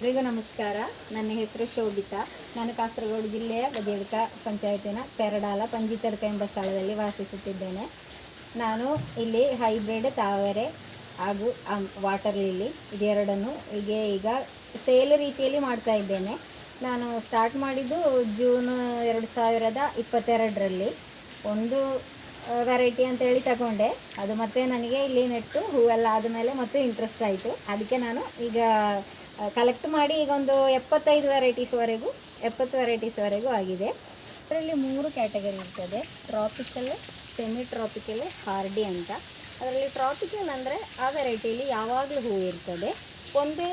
ಎಲ್ರಿಗೂ ನಮಸ್ಕಾರ. ನನ್ನ ಹೆಸರು ಶೋಭಿತಾ. ನಾನು ಕಾಸರಗೋಡು ಜಿಲ್ಲೆಯ ಬದಿಯಡ್ಕ ಪಂಚಾಯತಿನ ಪೆರಡಾಲ ಪಂಜಿತಡ್ಕ ಎಂಬ ಸ್ಥಳದಲ್ಲಿ ವಾಸಿಸುತ್ತಿದ್ದೇನೆ. ನಾನು ಇಲ್ಲಿ ಹೈಬ್ರಿಡ್, ತಾವರೆ ಹಾಗೂ ವಾಟರ್ ಲಿಲ್ಲಿ ಇದೆರಡನ್ನು ಹೀಗೆ ಈಗ ಸೇಲ್ ರೀತಿಯಲ್ಲಿ ಮಾಡ್ತಾ ಇದ್ದೇನೆ. ನಾನು ಸ್ಟಾರ್ಟ್ ಮಾಡಿದ್ದು ಜೂನ್ ಎರಡು ಸಾವಿರದ ಇಪ್ಪತ್ತೆರಡರಲ್ಲಿ. ಒಂದು ವೆರೈಟಿ ಅಂತೇಳಿ ತಗೊಂಡೆ. ಅದು ಮತ್ತೆ ನನಗೆ ಇಲ್ಲಿ ನೆಟ್ಟು ಹೂವೆಲ್ಲ ಆದಮೇಲೆ ಮತ್ತೆ ಇಂಟ್ರೆಸ್ಟ್ ಆಯಿತು. ಅದಕ್ಕೆ ನಾನು ಈಗ ಕಲೆಕ್ಟ್ ಮಾಡಿ ಈಗ ಒಂದು ಎಪ್ಪತ್ತೈದು ವೆರೈಟೀಸ್ವರೆಗೂ ಎಪ್ಪತ್ತು ವೆರೈಟೀಸ್ವರೆಗೂ ಆಗಿದೆ. ಅದರಲ್ಲಿ ಮೂರು ಕ್ಯಾಟಗರಿ ಇರ್ತದೆ. ಟ್ರಾಪಿಕಲ್ ಸೆಮಿ ಟ್ರಾಪಿಕಲ್ ಹಾರ್ಡಿ ಅಂತ. ಅದರಲ್ಲಿ ಟ್ರಾಪಿಕಲ್ ಅಂದರೆ ಆ ವೆರೈಟಿಯಲ್ಲಿ ಯಾವಾಗಲೂ ಹೂವು ಇರ್ತದೆ. ಒಂದೇ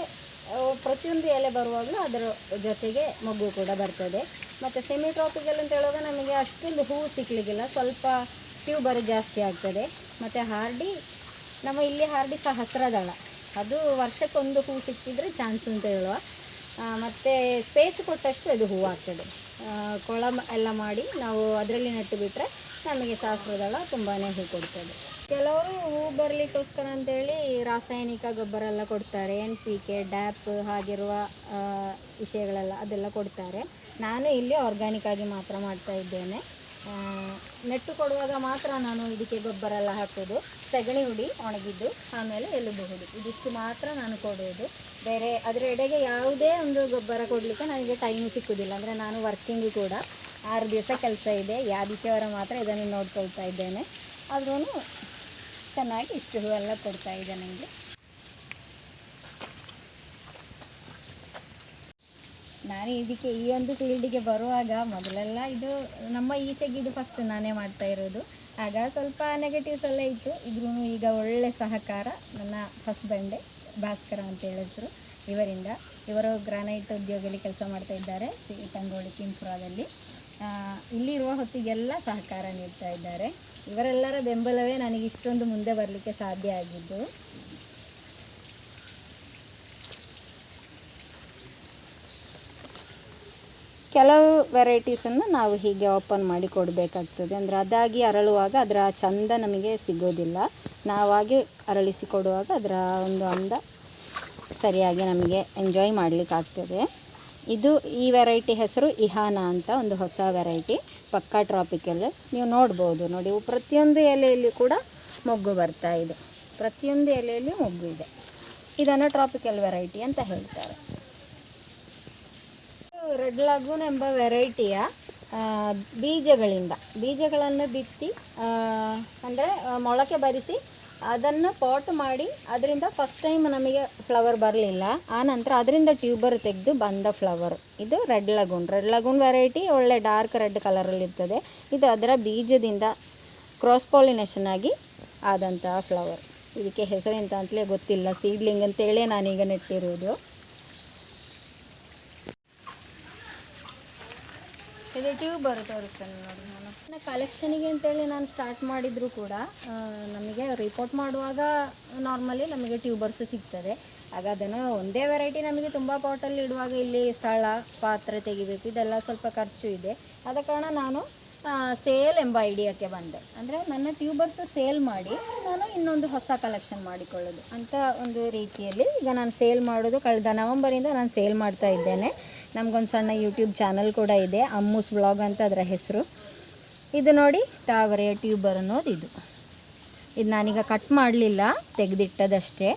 ಪ್ರತಿಯೊಂದು ಎಲೆ ಬರುವಾಗಲೂ ಅದರ ಜೊತೆಗೆ ಮಗು ಕೂಡ ಬರ್ತದೆ. ಮತ್ತು ಸೆಮಿ ಟ್ರಾಪಿಕಲ್ ಅಂತ ಹೇಳುವಾಗ ನಮಗೆ ಅಷ್ಟೊಂದು ಹೂವು ಸಿಕ್ಕಲಿಕ್ಕಿಲ್ಲ ಸ್ವಲ್ಪ ಟ್ಯೂಬರ್ ಜಾಸ್ತಿ ಆಗ್ತದೆ. ಮತ್ತು ಹಾರ್ಡಿ ನಮ್ಮ ಇಲ್ಲಿ ಹಾರ್ಡಿ ಸಹಸ್ರದಳ ಅದು ವರ್ಷಕ್ಕೊಂದು ಹೂ ಸಿಕ್ಕಿದ್ರೆ ಚಾನ್ಸ್ ಅಂತ ಹೇಳುವ. ಮತ್ತು ಸ್ಪೇಸ್ ಕೊಟ್ಟಷ್ಟು ಅದು ಹೂವು ಆಗ್ತದೆ. ಕೊಳ ಎಲ್ಲ ಮಾಡಿ ನಾವು ಅದರಲ್ಲಿ ನೆಟ್ಟು ಬಿಟ್ಟರೆ ನಮಗೆ ಸಹಸ್ರದಳ ತುಂಬಾ ಹೂ ಕೊಡ್ತದೆ. ಕೆಲವರು ಹೂ ಬರಲಿಕ್ಕೋಸ್ಕರ ಅಂತೇಳಿ ರಾಸಾಯನಿಕ ಗೊಬ್ಬರ ಎಲ್ಲ ಕೊಡ್ತಾರೆ. ಎನ್ ಪಿ ಕೆ ಡ್ಯಾಪ್ ಹಾಗಿರುವ ವಿಷಯಗಳೆಲ್ಲ ಅದೆಲ್ಲ ಕೊಡ್ತಾರೆ. ನಾನು ಇಲ್ಲಿ ಆರ್ಗ್ಯಾನಿಕ್ ಆಗಿ ಮಾತ್ರ ಮಾಡ್ತಾ ಇದ್ದೇನೆ. ನೆಟ್ಟು ಕೊಡುವಾಗ ಮಾತ್ರ ನಾನು ಇದಕ್ಕೆ ಗೊಬ್ಬರ ಎಲ್ಲ ಹಾಕೋದು ಸಗಣಿ ಹುಡಿ ಒಣಗಿದ್ದು, ಆಮೇಲೆ ಎಲ್ಲಬಹುದು ಇದಿಷ್ಟು ಮಾತ್ರ ನಾನು ಕೊಡೋದು ಬೇರೆ ಅದರ ಎಡೆಗೆ ಯಾವುದೇ ಒಂದು ಗೊಬ್ಬರ ಕೊಡಲಿಕ್ಕೆ ನನಗೆ ಟೈಮ್ ಸಿಕ್ಕುದಿಲ್ಲ. ಅಂದರೆ ನಾನು ವರ್ಕಿಂಗ್ ಕೂಡ ಆರು ದಿವಸ ಕೆಲಸ ಇದೆ. ಯಾದಿಕೆಯವರ ಮಾತ್ರ ಇದನ್ನು ನೋಡ್ಕೊಳ್ತಾ ಇದ್ದೇನೆ. ಆದ್ರೂ ಚೆನ್ನಾಗಿ ಇಷ್ಟು ಹೂವೆಲ್ಲ ಕೊಡ್ತಾ ಇದೆ ನನಗೆ. ನಾನು ಇದಕ್ಕೆ ಈ ಒಂದು ಫೀಲ್ಡಿಗೆ ಬರುವಾಗ ಮೊದಲೆಲ್ಲ ಇದು ನಮ್ಮ ಈಚೆಗೆ ಇದು ಫಸ್ಟ್ ನಾನೇ ಮಾಡ್ತಾ ಇರೋದು. ಆಗ ಸ್ವಲ್ಪ ನೆಗೆಟಿವ್ಸ್ ಎಲ್ಲ ಇತ್ತು. ಇದ್ರೂ ಈಗ ಒಳ್ಳೆ ಸಹಕಾರ ನನ್ನ ಹಸ್ಬೆಂಡೆ ಭಾಸ್ಕರ ಅಂತ ಹೇಳಿದ್ರು ಇವರಿಂದ. ಇವರು ಗ್ರಾನೈಟ್ ಉದ್ಯೋಗದಲ್ಲಿ ಕೆಲಸ ಮಾಡ್ತಾ ಇದ್ದಾರೆ, ಸಿ ತಂಗೋಳಿ ಕಿಂಪುರದಲ್ಲಿ. ಇಲ್ಲಿರುವ ಹೊತ್ತಿಗೆಲ್ಲ ಸಹಕಾರ ನೀಡ್ತಾ ಇದ್ದಾರೆ. ಇವರೆಲ್ಲರ ಬೆಂಬಲವೇ ನನಗೆ ಇಷ್ಟೊಂದು ಮುಂದೆ ಬರಲಿಕ್ಕೆ ಸಾಧ್ಯ ಆಗಿದ್ದು. ಕೆಲವು ವೆರೈಟೀಸನ್ನು ನಾವು ಹೀಗೆ ಓಪನ್ ಮಾಡಿ ಕೊಡಬೇಕಾಗ್ತದೆ. ಅಂದರೆ ಅದಾಗಿ ಅರಳುವಾಗ ಅದರ ಚಂದ ನಮಗೆ ಸಿಗೋದಿಲ್ಲ. ನಾವಾಗಿ ಅರಳಿಸಿ ಕೊಡುವಾಗ ಅದರ ಒಂದು ಅಂದ ಸರಿಯಾಗಿ ನಮಗೆ ಎಂಜಾಯ್ ಮಾಡಲಿಕ್ಕಾಗ್ತದೆ. ಇದು ಈ ವೆರೈಟಿ ಹೆಸರು ಇಹಾನ ಅಂತ ಒಂದು ಹೊಸ ವೆರೈಟಿ, ಪಕ್ಕಾ ಟ್ರಾಪಿಕಲ್ ನೀವು ನೋಡ್ಬೋದು, ನೋಡಿ ಪ್ರತಿಯೊಂದು ಎಲೆಯಲ್ಲಿ ಕೂಡ ಮೊಗ್ಗು ಬರ್ತಾ ಇದೆ. ಪ್ರತಿಯೊಂದು ಎಲೆಯಲ್ಲಿ ಮೊಗ್ಗು ಇದೆ. ಇದನ್ನು ಟ್ರಾಪಿಕಲ್ ವೆರೈಟಿ ಅಂತ ಹೇಳ್ತಾರೆ. ರೆಡ್ ಲಗೂನ್ ಎಂಬ ವೆರೈಟಿಯ ಬೀಜಗಳಿಂದ. ಬೀಜಗಳನ್ನು ಬಿತ್ತಿ ಅಂದರೆ ಮೊಳಕೆ ಬರಿಸಿ ಅದನ್ನು ಪಾಟ್ ಮಾಡಿ ಅದರಿಂದ ಫಸ್ಟ್ ಟೈಮ್ ನಮಗೆ ಫ್ಲವರ್ ಬರಲಿಲ್ಲ. ಆ ನಂತರ ಅದರಿಂದ ಟ್ಯೂಬರ್ ತೆಗೆದು ಬಂದ ಫ್ಲವರ್ ಇದು red lagoon. Red lagoon variety ಒಳ್ಳೆ ಡಾರ್ಕ್ ರೆಡ್ ಕಲರಲ್ಲಿರ್ತದೆ ಇದು ಅದರ ಬೀಜದಿಂದ ಕ್ರಾಸ್ ಪಾಲಿನೇಷನ್ ಆಗಿ ಆದಂತಹ ಫ್ಲವರ್ ಇದಕ್ಕೆ ಹೆಸರೆಂತ ಅಂತಲೇ ಗೊತ್ತಿಲ್ಲ. ಸೀಡ್ಲಿಂಗ್ ಅಂತೇಳೇ ನಾನೀಗ ನೆಟ್ಟಿರೋದು. ಇದು ಬರುತ್ತೆ ನೋಡಿ ನಾನು. ಕಲೆಕ್ಷನಿಗೆ ಅಂತೇಳಿ ನಾನು ಸ್ಟಾರ್ಟ್ ಮಾಡಿದರೂ ಕೂಡ ನಮಗೆ ರಿಪೋರ್ಟ್ ಮಾಡುವಾಗ ನಾರ್ಮಲಿ ನಮಗೆ ಟ್ಯೂಬರ್ಸ್ ಸಿಗ್ತದೆ. ಆಗ ಅದನ್ನು ಒಂದೇ ವೆರೈಟಿ ನಮಗೆ ತುಂಬ ಪಾಟಲ್ಲಿ ಇಡುವಾಗ ಇಲ್ಲಿ ಸ್ಥಳ, ಪಾತ್ರೆ ತೆಗಿಬೇಕು, ಇದೆಲ್ಲ ಸ್ವಲ್ಪ ಖರ್ಚು ಇದೆ. ಆದ ಕಾರಣ ನಾನು ಸೇಲ್ ಎಂಬ ಐಡಿಯಾಕ್ಕೆ ಬಂದೆ. ಅಂದರೆ ನನ್ನ ಟ್ಯೂಬರ್ಸ್ ಸೇಲ್ ಮಾಡಿ ನಾನು ಇನ್ನೊಂದು ಹೊಸ ಕಲೆಕ್ಷನ್ ಮಾಡಿಕೊಳ್ಳೋದು ಅಂತ ಒಂದು ರೀತಿಯಲ್ಲಿ ಈಗ ನಾನು ಸೇಲ್ ಮಾಡೋದು ಕಳೆದ ನವಂಬರಿಂದ ನಾನು ಸೇಲ್ ಮಾಡ್ತಾ ಇದ್ದೇನೆ. ನಮಗೊಂದು ಸಣ್ಣ ಯೂಟ್ಯೂಬ್ ಚಾನಲ್ ಕೂಡ ಇದೆ, ಅಮ್ಮೂಸ್ ವ್ಲಾಗ್ ಅಂತ ಅದರ ಹೆಸರು. ಇದು ನೋಡಿ ತಾವರೆಯ ಟ್ಯೂಬರ್ ಅನ್ನೋದು ಇದು. ಇದು ನಾನೀಗ ಕಟ್ ಮಾಡಲಿಲ್ಲ, ತೆಗೆದಿಟ್ಟದಷ್ಟೇ.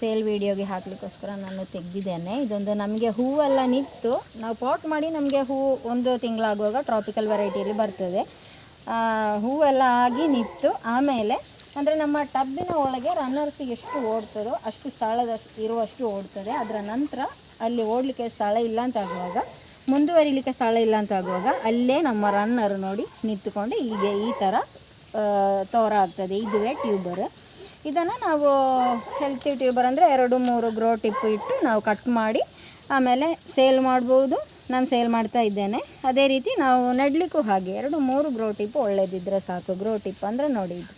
ಸೇಲ್ ವಿಡಿಯೋಗೆ ಹಾಕ್ಲಿಕ್ಕೋಸ್ಕರ ನಾನು ತೆಗೆದಿದ್ದೇನೆ. ಇದೊಂದು ನಮಗೆ ಹೂವೆಲ್ಲ ನಿಂತು ನಾವು ಪಾಟ್ ಮಾಡಿ ನಮಗೆ ಹೂವು ಒಂದು ತಿಂಗಳಾಗುವಾಗ ಟ್ರಾಪಿಕಲ್ ವೆರೈಟಿಯಲ್ಲಿ ಬರ್ತದೆ. ಹೂವೆಲ್ಲ ಆಗಿ ನಿಂತು ಆಮೇಲೆ ಅಂದರೆ ನಮ್ಮ ಟಬ್ಬಿನ ಒಳಗೆ ರನ್ನರ್ಸ್ ಎಷ್ಟು ಓಡ್ತದೋ ಅಷ್ಟು ಸ್ಥಳದಷ್ಟು ಇರುವಷ್ಟು ಓಡ್ತದೆ. ಅದರ ನಂತರ ಅಲ್ಲಿ ಓಡಲಿಕ್ಕೆ ಸ್ಥಳ ಇಲ್ಲ ಅಂತ ಆಗುವಾಗ, ಮುಂದುವರಿಲಿಕ್ಕೆ ಸ್ಥಳ ಇಲ್ಲ ಅಂತ ಆಗುವಾಗ ಅಲ್ಲೇ ನಮ್ಮ ರನ್ನರ್ ನೋಡಿ ನಿಂತುಕೊಂಡು ಹೀಗೆ ಈ ಥರ ತೋರ ಆಗ್ತದೆ ಇದುವೇ ಟ್ಯೂಬರ್ ಇದನ್ನು ನಾವು ಹೆಲ್ತಿ ಟ್ಯೂಬರ್ ಅಂದರೆ ಎರಡು, ಮೂರು ಗ್ರೋ ಟಿಪ್ಪು ಇಟ್ಟು ನಾವು ಕಟ್ ಮಾಡಿ ಆಮೇಲೆ ಸೇಲ್ ಮಾಡ್ಬೋದು. ನಾನು ಸೇಲ್ ಮಾಡ್ತಾ ಇದ್ದೇನೆ. ಅದೇ ರೀತಿ ನಾವು ನೆಡಲಿಕ್ಕೂ ಹಾಗೆ ಎರಡು, ಮೂರು ಗ್ರೋ ಟಿಪ್ಪು ಒಳ್ಳೇದಿದ್ದರೆ ಸಾಕು. ಗ್ರೋ ಟಿಪ್ ಅಂದರೆ ನೋಡಿ ಇದು.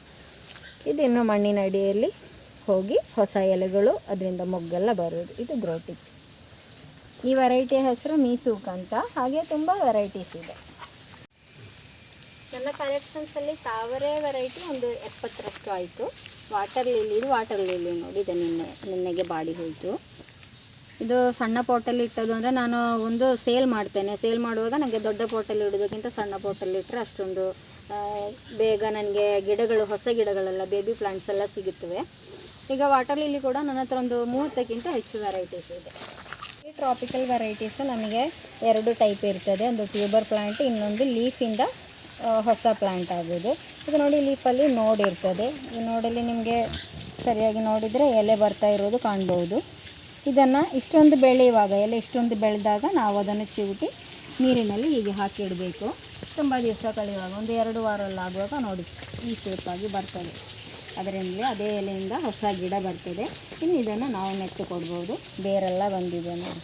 ಇದು ಇನ್ನು ಮಣ್ಣಿನ ಅಡಿಯಲ್ಲಿ ಹೋಗಿ ಹೊಸ ಎಲೆಗಳು ಅದರಿಂದ ಮೊಗ್ಗೆಲ್ಲ ಬರೋದು ಇದು ಗ್ರೋ ಟಿಪ್ ಈ ವೆರೈಟಿಯ ಹೆಸರು ಮೀಸೂಕ್ ಅಂತ. ಹಾಗೆ ತುಂಬ ವೆರೈಟೀಸ್ ಇದೆ. ನನ್ನ ಕಲೆಕ್ಷನ್ಸಲ್ಲಿ ತಾವರೆ ವೆರೈಟಿ ಒಂದು ಎಪ್ಪತ್ತರಷ್ಟು ಆಯಿತು ವಾಟರ್ ಲಿಲ್ಲಿ ಇದು ವಾಟರ್ ಲಿಲ್ಲಿ ನೋಡಿ ಇದೆ ನಿನ್ನೆ, ನಿನ್ನೆಗೆ ಬಾಡಿ ಹೋಯಿತು. ಇದು ಸಣ್ಣ ಪಾಟಲ್ಲಿ ಇಟ್ಟದು ಅಂದರೆ ನಾನು ಒಂದು ಸೇಲ್ ಮಾಡ್ತೇನೆ. ಸೇಲ್ ಮಾಡುವಾಗ ನನಗೆ ದೊಡ್ಡ ಪಾಟಲ್ಲಿ ಇಡೋದಕ್ಕಿಂತ ಸಣ್ಣ ಪಾಟಲ್ಲಿ ಇಟ್ಟರೆ ಅಷ್ಟೊಂದು ಬೇಗ ನನಗೆ ಗಿಡಗಳು, ಹೊಸ ಗಿಡಗಳೆಲ್ಲ ಬೇಬಿ ಪ್ಲಾಂಟ್ಸ್ ಎಲ್ಲ ಸಿಗುತ್ತವೆ. ಈಗ ವಾಟರ್ ಲಿಲ್ಲಿ ಕೂಡ ನನ್ನ ಹತ್ರ ಒಂದು ಮೂವತ್ತಕ್ಕಿಂತ ಹೆಚ್ಚು ವೆರೈಟೀಸ್ ಇದೆ. ಈ ಟ್ರಾಪಿಕಲ್ ವೆರೈಟೀಸು ನಮಗೆ ಎರಡು ಟೈಪ್ ಇರ್ತದೆ. ಒಂದು ಟ್ಯೂಬರ್ ಪ್ಲಾಂಟ್ ಇನ್ನೊಂದು ಲೀಫಿಂದ ಹೊಸ ಪ್ಲ್ಯಾಂಟ್ ಆಗೋದು. ಇದು ನೋಡಿ ಲೀಫಲ್ಲಿ ನೋಡಿರ್ತದೆ. ಈ ನೋಡಲ್ಲಿ ನಿಮಗೆ ಸರಿಯಾಗಿ ನೋಡಿದರೆ ಎಲೆ ಬರ್ತಾ ಇರೋದು ಕಾಣ್ಬೋದು. ಇದನ್ನು ಇಷ್ಟೊಂದು ಬೆಳೆಯುವಾಗ, ಎಲೆ ಇಷ್ಟೊಂದು ಬೆಳೆದಾಗ ನಾವು ಅದನ್ನು ಚಿವುಟಿ ನೀರಿನಲ್ಲಿ ಹೀಗೆ ಹಾಕಿಡಬೇಕು ತುಂಬ ದಿವಸ ಕಳೆಯುವಾಗ, ಒಂದು ಎರಡು ವಾರ ಆಗುವಾಗ ನೋಡಿ, ಈ ಶೇಪಾಗಿ ಬರ್ತದೆ. ಅದರಿಂದಲೇ ಅದೇ ಎಲೆಯಿಂದ ಹೊಸ ಗಿಡ ಬರ್ತದೆ. ಇನ್ನು ಇದನ್ನು ನಾವು ನೆಟ್ಟು ಕೊಡ್ಬೋದು. ಬೇರೆಲ್ಲ ಬಂದಿದೆ ನೋಡಿ.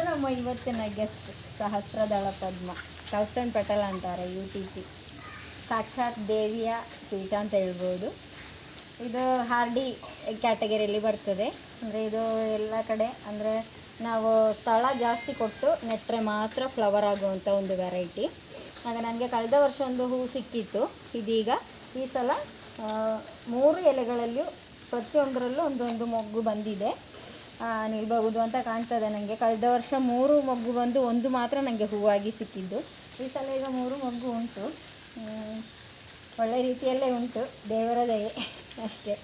ಇದು ನಮ್ಮ ಇವತ್ತಿನ ಗೆಸ್ಟ್ ಸಹಸ್ರದಳ ಪದ್ಮ. ತೌಸಂಡ್ ಪೆಟಲ್ ಅಂತಾರೆ ಯು ಟಿ ಪಿ ಸಾಕ್ಷಾತ್ ದೇವಿಯ ಪೀಠ ಅಂತ ಹೇಳ್ಬೋದು. ಇದು ಹಾರ್ಡಿ ಕ್ಯಾಟಗರಿಯಲ್ಲಿ ಬರ್ತದೆ. ಅಂದರೆ ಇದು ಎಲ್ಲ ಕಡೆ, ಅಂದರೆ ನಾವು ಸ್ಥಳ ಜಾಸ್ತಿ ಕೊಟ್ಟು ನೆಟ್ಟರೆ ಮಾತ್ರ ಫ್ಲವರ್ ಆಗುವಂಥ ಒಂದು ವೆರೈಟಿ ಆಗ ನನಗೆ ಕಳೆದ ವರ್ಷ ಒಂದು ಹೂ ಸಿಕ್ಕಿತ್ತು. ಇದೀಗ ಈ ಸಲ ಮೂರು ಎಲೆಗಳಲ್ಲಿಯೂ ಪ್ರತಿಯೊಂದರಲ್ಲೂ ಒಂದೊಂದು ಮೊಗ್ಗು ಬಂದಿದೆ. ನಿಲ್ಬಹುದು ಅಂತ ಕಾಣ್ತದೆ ನನಗೆ ಕಳೆದ ವರ್ಷ ಮೂರು ಮೊಗ್ಗು ಬಂದು ಒಂದು ಮಾತ್ರ ನನಗೆ ಹೂವಾಗಿ ಸಿಕ್ಕಿದ್ದು. ಈ ಸಲ ಈಗ ಮೂರು ಮೊಗ್ಗು ಉಂಟು. ಒಳ್ಳೆ ರೀತಿಯಲ್ಲೇ ಉಂಟು. ದೇವರ ದಯೆ ಅಷ್ಟೇ.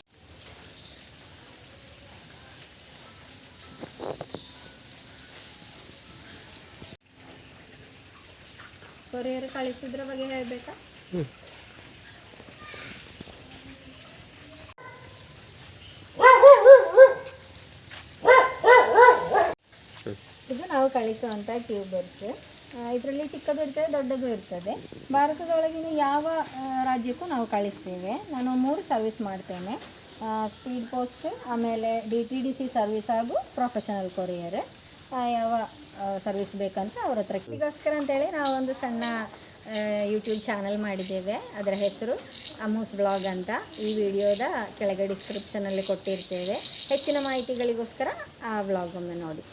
ಕೊರಿಯರ್ ಕಳಿಸಿದ್ರ ಬಗ್ಗೆ ಹೇಳಬೇಕಾ? ಕಳಿಸುವಂಥ ಟ್ಯೂಬರ್ಸ್ ಇದರಲ್ಲಿ ಚಿಕ್ಕದು ಇರ್ತದೆ, ದೊಡ್ಡದು ಇರ್ತದೆ. ಭಾರತದೊಳಗಿನ ಯಾವ ರಾಜ್ಯಕ್ಕೂ ನಾವು ಕಳಿಸ್ತೇವೆ. ನಾನು ಮೂರು ಸರ್ವಿಸ್ ಮಾಡ್ತೇನೆ. ಸ್ಪೀಡ್ ಪೋಸ್ಟ್ ಆಮೇಲೆ D T D C service ಹಾಗೂ ಪ್ರೊಫೆಷನಲ್ ಕೊರಿಯರ್ ಯಾವ ಸರ್ವಿಸ್ ಬೇಕಂತ ಅವ್ರ ಹತ್ರ. ಇದಕ್ಕೋಸ್ಕರ ಅಂತೇಳಿ ನಾವೊಂದು ಸಣ್ಣ ಯೂಟ್ಯೂಬ್ ಚಾನಲ್ ಮಾಡಿದ್ದೇವೆ. ಅದರ ಹೆಸರು ಅಮೂಸ್ ಬ್ಲಾಗ್ ಅಂತ. ಈ ವಿಡಿಯೋದ ಕೆಳಗೆ ಡಿಸ್ಕ್ರಿಪ್ಷನಲ್ಲಿ ಕೊಟ್ಟಿರ್ತೇವೆ. ಹೆಚ್ಚಿನ ಮಾಹಿತಿಗಳಿಗೋಸ್ಕರ ಆ ಬ್ಲಾಗ್ ಒಮ್ಮೆ ನೋಡಿ.